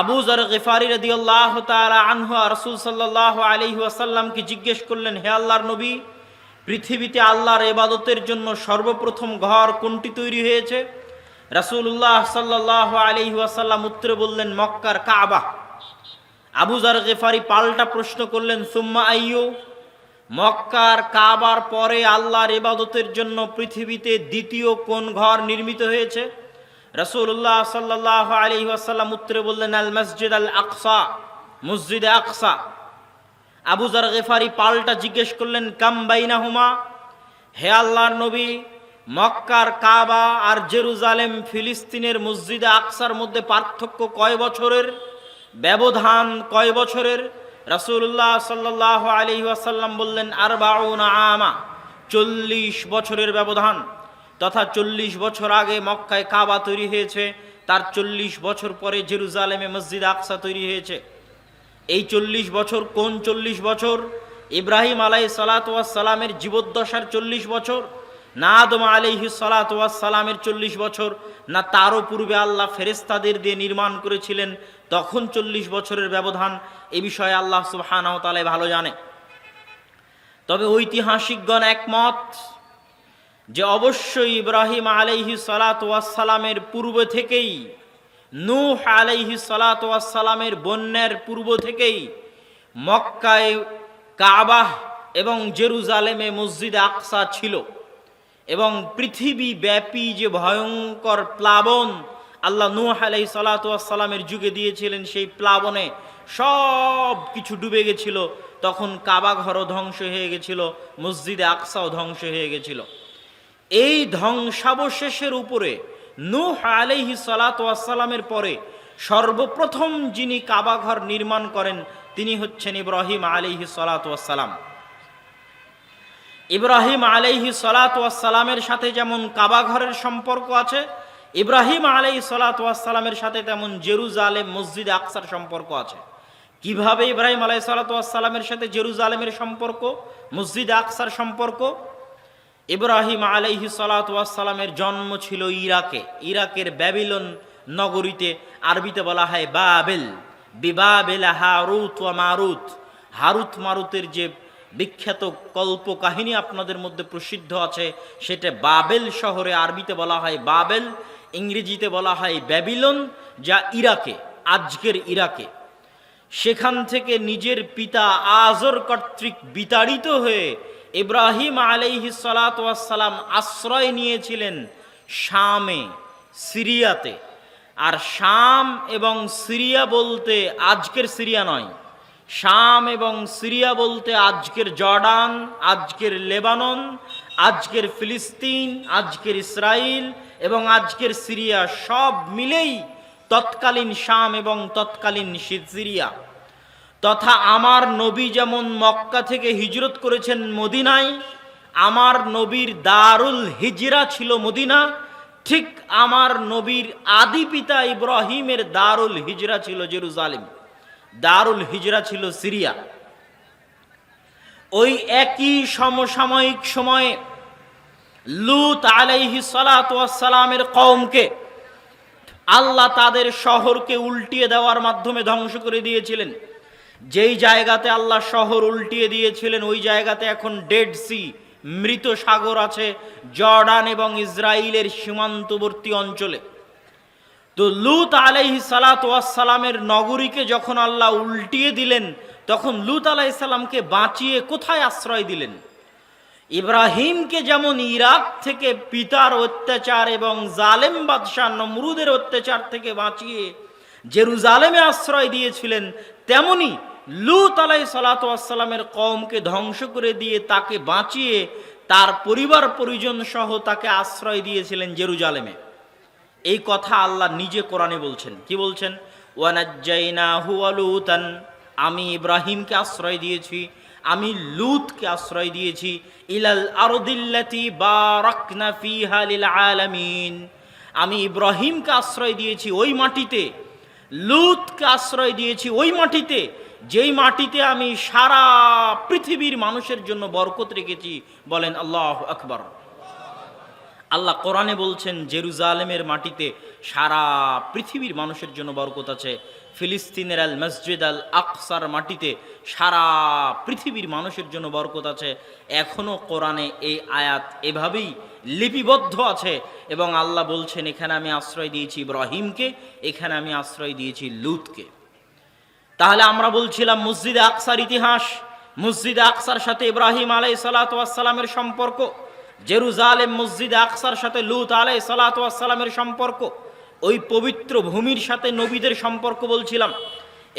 আবু জর গেফারি রদিয়াল্লাহ তালা আনহু রসুল সাল্লাহ আলহি আসাল্লামকে জিজ্ঞেস করলেন, হে আল্লাহর নবী, পৃথিবীতে আল্লাহর এবাদতের জন্য সর্বপ্রথম ঘর কোনটি তৈরি হয়েছে? রাসূলুল্লাহ সাল্লাহ আলহি আসাল্লাম উত্তরে বললেন, মক্কার কাবা। আবু জর গেফারি পাল্টা প্রশ্ন করলেন, সুম্মা আইয়ো? মক্কার কাবার পরে আল্লাহর ইবাদতের জন্য পৃথিবীতে দ্বিতীয় কোন ঘর নির্মিত হয়েছে? রসুল্লাহ সাল্লাহ আলী আসাল্লাম উত্তরে বললেন, আল মসজিদ আল আকসা, মসজিদে আকসা। আবু জার গেফারি পাল্টা জিজ্ঞেস করলেন, কাম বাইনাহুমা? হে আল্লাহর নবী, মক্কার কাবা আর জেরুজালেম ফিলিস্তিনের মসজিদে আকসার মধ্যে পার্থক্য কয় বছরের? ব্যবধান কয় বছরের? রাসূলুল্লাহ সাল্লাহ আলী ওয়াসাল্লাম বললেন আর আমা চল্লিশ বছরের ব্যবধান। তথা চল্লিশ বছর আগে মক্কায় কাবা তৈরি হয়েছে, তার চল্লিশ বছর পরে জেরুজালেমে মসজিদ আকসা তৈরি হয়েছে। এই চল্লিশ বছর কোন চল্লিশ বছর? ইব্রাহিম আলাই সালাতামের জীবদ্দশার চল্লিশ বছর, না আদম আলাইহি সালাতামের চল্লিশ বছর, না তারও পূর্বে আল্লাহ ফেরেস্তাদের দিয়ে নির্মাণ করেছিলেন, তখন চল্লিশ বছরের ব্যবধান এ বিষয়ে আল্লাহ তাআলা ভালো জানে। তবে ঐতিহাসিকগণ একমত যে অবশ্যই ইব্রাহিম আলাইহি সালাতামের পূর্ব থেকেই, নূহ আলাইহি সালাতামের বন্যার পূর্ব থেকেই মক্কায় কাবাহ এবং জেরুজালেমে মসজিদ আকসা ছিল এবং পৃথিবী ব্যাপী যে ভয়ঙ্কর প্লাবন আল্লাহ নূহ আলাই সালাতামের যুগে দিয়েছিলেন, সেই প্লাবনে সব কিছু ডুবে গেছিল। তখন কাবা ঘরও ধ্বংস হয়ে গেছিল, মসজিদে আকসাও ধ্বংস হয়ে গেছিল। এই ধ্বংসাবশেষের উপরে নূহ আলাইহি সালাতামের পরে সর্বপ্রথম যিনি কাবাঘর নির্মাণ করেন, তিনি হচ্ছেন ইব্রাহিম আলাইহি সালাতাম ইব্রাহিম আলাইহি সালাতামের সাথে যেমন কাবাঘরের সম্পর্ক আছে, ইব্রাহিম আলাই সালাতামের সাথে তেমন জেরুজালেম মসজিদ আকসার সম্পর্ক আছে। কীভাবে ইব্রাহিম আলাই সালাতামের সাথে জেরুজালেমের সম্পর্ক, মসজিদ আকসার সম্পর্ক? ইব্রাহিম আলাইহি সালাতামের জন্ম ছিল ইরাকে। ইরাকের ব্যাবিলন নগরীতে আরবিতে বলা হয় বাবেল। বিবাবেল হারুত ওয়া মারুত। হারুত মারুতের যে বিখ্যাত কল্প কাহিনী আপনাদের মধ্যে প্রসিদ্ধ আছে, সেটা বাবেল শহরে আরবিতে বলা হয় বাবেল, ইংরেজিতে বলা হয় ব্যাবিলন, যা ইরাকে, আজকের ইরাকে। সেখান থেকে নিজের পিতা আজর কর্তৃক বিতাড়িত হয়ে ইব্রাহিম আলাইহি সালাম আশ্রয় নিয়েছিলেন শামে, সিরিয়াতে। আর শাম এবং সিরিয়া বলতে আজকের সিরিয়া নয়। শাম এবং সিরিয়া বলতে আজকের জর্ডান, আজকের লেবানন, আজকের ফিলিস্তিন, আজকের ইসরায়েল এবং আজকের সিরিয়া সব মিলেই তৎকালীন শাম এবং তৎকালীন সিরিয়া। তথা আমার নবী যেমন মক্কা থেকে হিজরত করেছেন মদিনায়, আমার নবীর দারুল হিজরা ছিল মদিনা, ঠিক আমার নবীর আদি পিতা ইব্রাহিমের দারুল হিজরা ছিল জেরুজালিম, দারুল হিজরা ছিল সিরিয়া। ওই একই সমসাময়িক সময়ে লুত আলাইহি সালামের কওমকে আল্লাহ তাদের শহরকে উল্টিয়ে দেওয়ার মাধ্যমে ধ্বংস করে দিয়েছিলেন। যেই জায়গাতে আল্লাহ শহর উল্টিয়ে দিয়েছিলেন, ওই জায়গাতে এখন ডেড সি মৃত সাগর আছে জর্ডান এবং ইসরায়েলের সীমান্তবর্তী অঞ্চলে। তো লুত আলাইহি সালাতামের নগরীকে যখন আল্লাহ উল্টিয়ে দিলেন, তখন লুত আলাইসাল্লামকে বাঁচিয়ে কোথায় আশ্রয় দিলেন? ইব্রাহিমকে যেমন ইরাক থেকে পিতার অত্যাচার এবং জালেম বাদশাহ নমরুদের অত্যাচার থেকে বাঁচিয়ে জেরুজালেমে আশ্রয় দিয়েছিলেন, তেমনি লুত আলাই সালাতামের কমকে ধ্বংস করে দিয়ে তাকে বাঁচিয়ে তার পরিবার পরিজন সহ তাকে আশ্রয় দিয়েছিলেন জেরুজালেমে। এই কথা আল্লাহ নিজে কোরআনে বলছেন। কি বলছেন? ওয়ানাজ্জাইনা হুয়ালুতান আমি ইব্রাহিমকে আশ্রয় দিয়েছি, আমি লুতকে আশ্রয় দিয়েছি। ইলাল আরদিল্লাতি আলামিন। আমি ইব্রাহিমকে আশ্রয় দিয়েছি ওই মাটিতে, লুতকে আশ্রয় দিয়েছি ওই মাটিতে। যেই মাটিতে আমি সারা পৃথিবীর মানুষের জন্য বরকত রেখেছি, বলেন আল্লাহ আকবর। আল্লাহ কোরআনে বলছেন, জেরুজালেমের মাটিতে সারা পৃথিবীর মানুষের জন্য বরকত আছে। ফিলিস্তিনের আল মসজিদ আল আকসার মাটিতে সারা পৃথিবীর মানুষের জন্য বরকত আছে। এখনও কোরআনে এই আয়াত এভাবেই লিপিবদ্ধ আছে এবং আল্লাহ বলছেন, এখানে আমি আশ্রয় দিয়েছি ইব্রাহিমকে, এখানে আমি আশ্রয় দিয়েছি লুতকে। তাহলে আমরা বলছিলাম মসজিদে আকসার ইতিহাস, মসজিদে আকসার সাথে ইব্রাহিম আলাই সালাতামের সম্পর্ক, জেরুজালেম মসজিদে আকসার সাথে লুত আলাই সালাতামের সম্পর্ক, ওই পবিত্র ভূমির সাথে নবীদের সম্পর্ক বলছিলাম।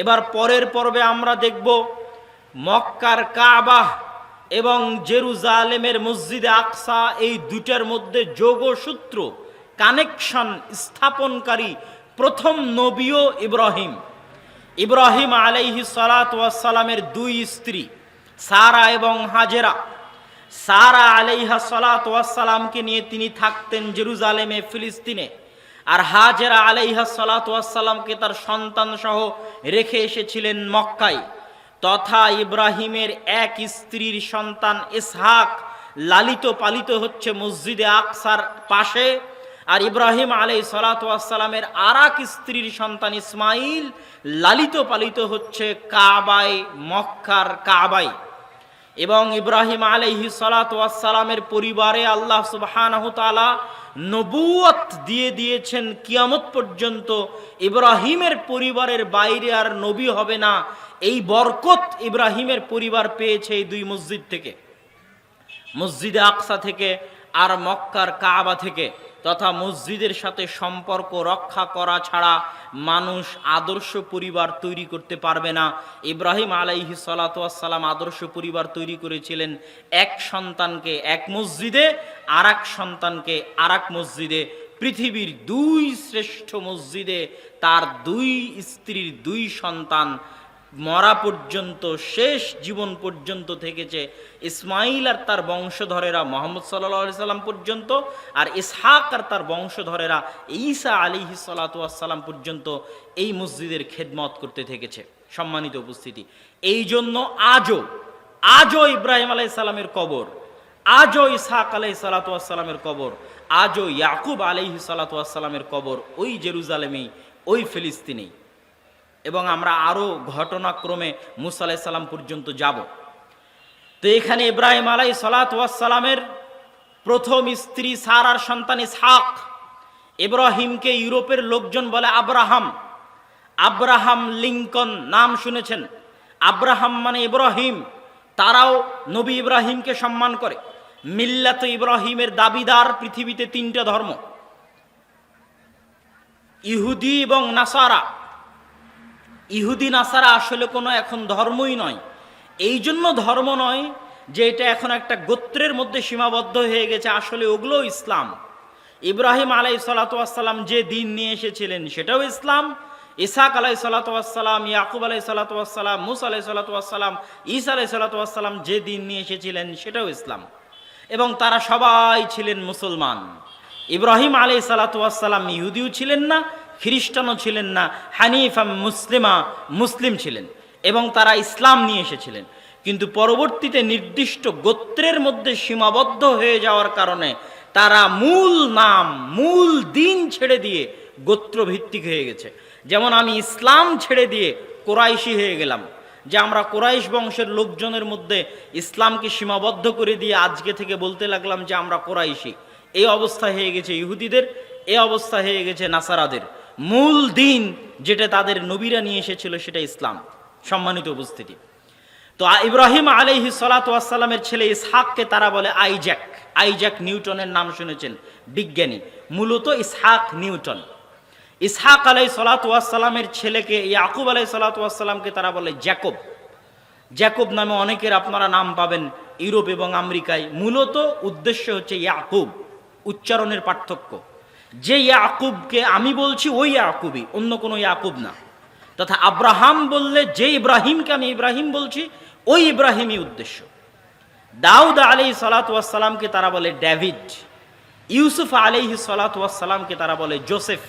এবার পরের পর্বে আমরা দেখব মক্কার কাবাহ এবং জেরুজালেমের মসজিদে আকসা, এই দুটার মধ্যে যোগসূত্র কানেকশন স্থাপনকারী প্রথম নবীও ইব্রাহিম। ইব্রাহিম আলাইহি সালাতামের দুই স্ত্রী, সারা এবং হাজেরা। সারা আলাইহা সালাতামকে নিয়ে তিনি থাকতেন জেরুজালেমে, ফিলিস্তিনে। আর হাজেরা আলাইহা সালাতামকে তার সন্তান সহ রেখে এসেছিলেন মক্কায়। তথা ইব্রাহিমের এক স্ত্রীর সন্তান ইসহাক লালিত পালিত হচ্ছে মসজিদে আকসার পাশে। আর ইব্রাহিম আলাই সালাতামের আর এক স্ত্রীর সন্তান ইসমাইল লালিত পালিত হচ্ছে কাবায়, মক্কার কাবায়। এবং ইব্রাহিম আলাইহি সালাতামের পরিবারে আল্লাহ সুবাহানহতালা নবুয়ত দিয়ে দিয়েছেন, কিয়ামত পর্যন্ত ইব্রাহিমের পরিবারের বাইরে আর নবী হবে না। এই বরকত ইব্রাহিমের পরিবার পেয়েছে এই দুই মসজিদ থেকে, মসজিদে আকসা থেকে আর মক্কার কাবা থেকে। তথা মসজিদের সাথে সম্পর্ক রক্ষা করা ছাড়া মানুষ আদর্শ পরিবার তৈরি করতে পারবে না। ইব্রাহিম আলাইহি সালাতাম আদর্শ পরিবার তৈরি করেছিলেন এক সন্তানকে এক মসজিদে আর সন্তানকে আর মসজিদে। পৃথিবীর দুই শ্রেষ্ঠ মসজিদে তার দুই স্ত্রীর দুই সন্তান মরা পর্যন্ত, শেষ জীবন পর্যন্ত থেকেছে ইসমাইল আর তার বংশধরেরা মোহাম্মদ সাল্লা সাল্লাম পর্যন্ত আর ইসহাক আর তার বংশধরেরা ঈসা আলী সালাতাম পর্যন্ত এই মসজিদের খেদমত করতে থেকেছে। সম্মানিত উপস্থিতি। এই জন্য আজও আজও ইব্রাহিম আলাই সালামের কবর, আজও ইসহাক আলাই সালাতামের কবর, আজও ইয়াকুব আলাইহি সালাতামের কবর ওই জেরুজালেমেই, ওই ফিলিস্তিনেই। এবং আমরা আরও ঘটনাক্রমে মুসা আলাহ সাল্লাম পর্যন্ত যাব। তো এখানে ইব্রাহিম আলাই সালাতামের প্রথম স্ত্রী সারার সন্তান ইসহাক। ইব্রাহিমকে ইউরোপের লোকজন বলে আব্রাহাম। আব্রাহাম লিঙ্কন নাম শুনেছেন। আব্রাহাম মানে ইব্রাহিম। তারাও নবী ইব্রাহিমকে সম্মান করে। মিল্লাত ইব্রাহিমের দাবিদার পৃথিবীতে তিনটা ধর্ম। ইহুদি এবং নাসারা। ইহুদি নাসারা আসলে কোনো এখন ধর্মই নয়। এই জন্য ধর্ম নয় যে এটা এখন একটা গোত্রের মধ্যে সীমাবদ্ধ হয়ে গেছে, আসলে ওগুলো ইসলাম। ইব্রাহিম আলাই সালাতাম যে দিন নিয়ে এসেছিলেন সেটাও ইসলাম। ইসাক আলাই সালাতাম ইয়াকুব আলাই সালাতাম মুস আলাই সালাতাম ইসা আলাই সালাতাম যে দিন নিয়ে এসেছিলেন সেটাও ইসলাম। এবং তারা সবাই ছিলেন মুসলমান। ইব্রাহিম আলাই সালাতাম ইহুদিও ছিলেন না খ্রিস্টানও ছিলেন না হানিফা মুসলিমা মুসলিম ছিলেন এবং তারা ইসলাম নিয়ে এসেছিলেন। কিন্তু পরবর্তীতে নির্দিষ্ট গোত্রের মধ্যে সীমাবদ্ধ হয়ে যাওয়ার কারণে তারা মূল নাম, মূল দিন ছেড়ে দিয়ে গোত্রভিত্তিক হয়ে গেছে। যেমন আমি ইসলাম ছেড়ে দিয়ে কোরাইশি হয়ে গেলাম, যে আমরা কোরাইশ বংশের লোকজনের মধ্যে ইসলামকে সীমাবদ্ধ করে দিয়ে আজকে থেকে বলতে লাগলাম যে আমরা কোরাইশি। এই অবস্থা হয়ে গেছে ইহুদিদের, এই অবস্থা হয়ে গেছে নাসারাদের। মূল দিন যেটা তাদের নবীরা নিয়ে এসেছিল সেটা ইসলাম, সম্মানিত উপস্থিতি। তো ইব্রাহিম আলহি সালাতামের ছেলে ইসহাককে তারা বলে আইজ্যাক। আইজ্যাক নিউটনের নাম শুনেছেন বিজ্ঞানী, মূলত ইসহাক নিউটন। ইসহাক আলাই সালাতামের ছেলেকে, ইয়াকুব আলাই সালাতামকে তারা বলে জ্যাকব। জ্যাকব নামে অনেকের আপনারা নাম পাবেন ইউরোপ এবং আমেরিকায়। মূলত উদ্দেশ্য হচ্ছে ইয়াকুব, উচ্চারণের পার্থক্য। যে ইয়াকুবকে আমি বলছি, ওই ইয়াকুবই, অন্য কোনো ইয়াকুব না। তথা আব্রাহাম বললে, যে ইব্রাহিমকে আমি ইব্রাহিম বলছি, ওই ইব্রাহিমই উদ্দেশ্য। দাউদ আলি সালাতামকে তারা বলে ডেভিড। ইউসুফ আলিহি সালাতামকে তারা বলে জোসেফ।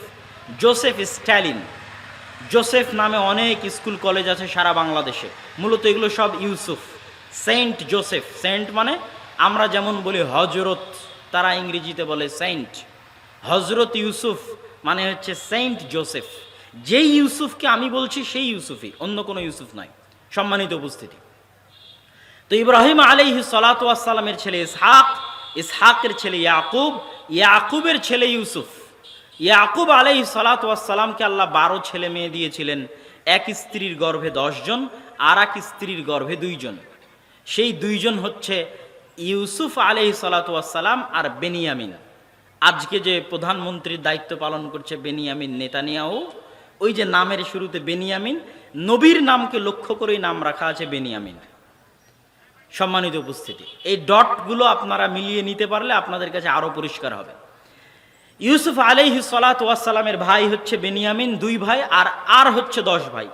Joseph Stalin. জোসেফ নামে অনেক স্কুল, কলেজ আছে সারা বাংলাদেশে। মূলত এগুলো সব ইউসুফ। Saint Joseph. সেন্ট মানে আমরা যেমন বলি হজরত তারা ইংরেজিতে বলে সেন্ট। হজরত ইউসুফ মানে হচ্ছে সেন্ট জোসেফ। যেই ইউসুফকে আমি বলছি সেই ইউসুফই, অন্য কোনো ইউসুফ নয়। সম্মানিত উপস্থিতি। তো ইব্রাহিম আলাইহি সালাতামের ছেলে ইসহাক, ইসহাকের ছেলে ইয়াকুব, ইয়াকুবের ছেলে ইউসুফ। ইয়াকুব আলাইহি সালাতামকে আল্লাহ বারো ছেলে মেয়ে দিয়েছিলেন। এক স্ত্রীর গর্ভে দশজন আর এক স্ত্রীর গর্ভে দুইজন সেই দুইজন হচ্ছে ইউসুফ আলহি সালাতাম আর বেনিয়ামিন। আজকে যে প্রধানমন্ত্রীর দায়িত্ব পালন করছে বেনিয়ামিন নেতানিয়াও ওই যে নামের শুরুতে বেনিয়ামিন, নবীর নামকে লক্ষ্য করেই নাম রাখা আছে বেনিয়ামিন। সম্মানিত উপস্থিতি, এই ডটগুলো আপনারা মিলিয়ে নিতে পারলে আপনাদের কাছে আরও পরিষ্কার হবে। ইউসুফ আলাইহি সালাতামের ভাই হচ্ছে বেনিয়ামিন, দুই ভাই, আর আর হচ্ছে দশ ভাই।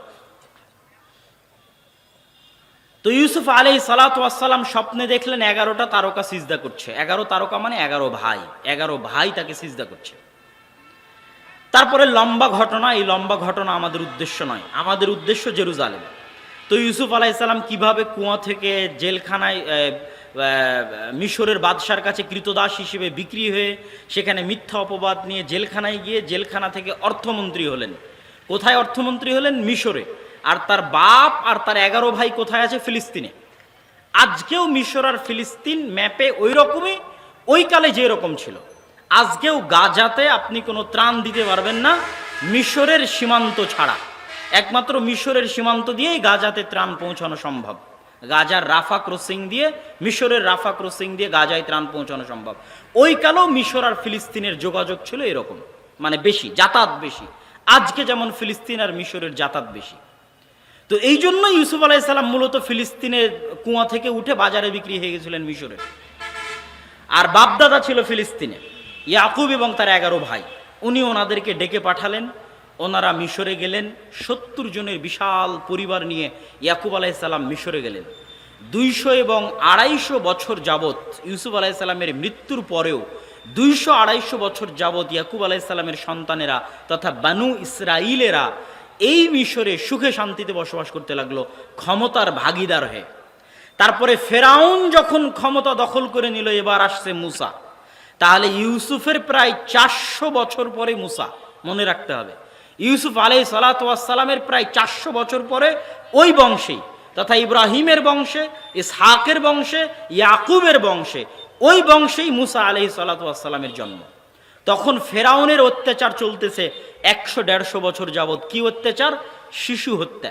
তো ইউসুফ আলাই সালাতাম স্বপ্নে দেখলেন এগারোটা তারকা সিজদা করছে। এগারো তারকা মানে এগারো ভাই। এগারো ভাই তাকে সিজদা করছে। তারপরে লম্বা ঘটনা, এই লম্বা ঘটনা আমাদের উদ্দেশ্য নয়। আমাদের উদ্দেশ্য জেরুজালেম। তো ইউসুফ আলাইসাল্লাম কীভাবে কুয়া থেকে জেলখানায় মিশরের বাদশার কাছে কৃতদাস হিসেবে বিক্রি হয়ে, সেখানে মিথ্যা অপবাদ নিয়ে জেলখানায় গিয়ে জেলখানা থেকে অর্থমন্ত্রী হলেন। কোথায় অর্থমন্ত্রী হলেন? মিশরে। আর তার বাপ আর তার এগারো ভাই কোথায় আছে? ফিলিস্তিনে। আজকেও মিশর আর ফিলিস্তিন ম্যাপে ওই রকমই ওই কালে যে রকম ছিল। আজকেও গাজাতে আপনি কোনো ত্রাণ দিতে পারবেন না, মিশরের সীমান্ত ছাড়া। একমাত্র মিশরের সীমান্ত দিয়েই গাজাতে ত্রাণ পৌঁছানো সম্ভব। গাজার রাফা ক্রসিং দিয়ে, মিশরের রাফা ক্রসিং দিয়ে গাজায় ত্রাণ পৌঁছানো সম্ভব। ওই কালেও মিশর আর ফিলিস্তিনের যোগাযোগ ছিল এরকম। মানে বেশি, যাতায়াত বেশি। আজকে যেমন ফিলিস্তিন আর মিশরের যাতায়াত বেশি। তো এই জন্য ইউসুফ আলাইসাল্লাম মূলত ফিলিস্তিনের কুয়া থেকে উঠে বাজারে বিক্রি হয়ে গেছিলেন মিশরে। আর বাপদাদা ছিল ফিলিস্তিনে, ইয়াকুব এবং তার এগারো ভাই। উনি ওনাদেরকে ডেকে পাঠালেন, ওনারা মিশরে গেলেন, সত্তর জনের বিশাল পরিবার নিয়ে ইয়াকুব আলাইসাল্লাম মিশরে গেলেন। দুইশো এবং আড়াইশো বছর যাবৎ ইউসুফ আলাইসাল্লামের মৃত্যুর পরেও দুইশো আড়াইশো বছর যাবৎ ইয়াকুব আলাইসাল্লামের সন্তানেরা তথা বানু ইসরাইলেরা এই মিশরে সুখে শান্তিতে বসবাস করতে লাগল, ক্ষমতার ভাগিদার হয়ে। তারপরে ফেরাউন যখন ক্ষমতা দখল করে নিল, এবার আসছে মুসা। তাহলে ইউসুফের প্রায় চারশো বছর পরে মুসা, মনে রাখতে হবে। ইউসুফ আলাই সালাতামের প্রায় চারশো বছর পরে ওই বংশেই, তথা ইব্রাহিমের বংশে, ইসহাকের বংশে, ইয়াকুবের বংশে, ওই বংশেই মুসা আলহি সালাতামের জন্ম। তখন ফেরাউনের অত্যাচার চলতেছে একশো দেড়শো বছর যাবৎ। কি অত্যাচার? শিশু হত্যা।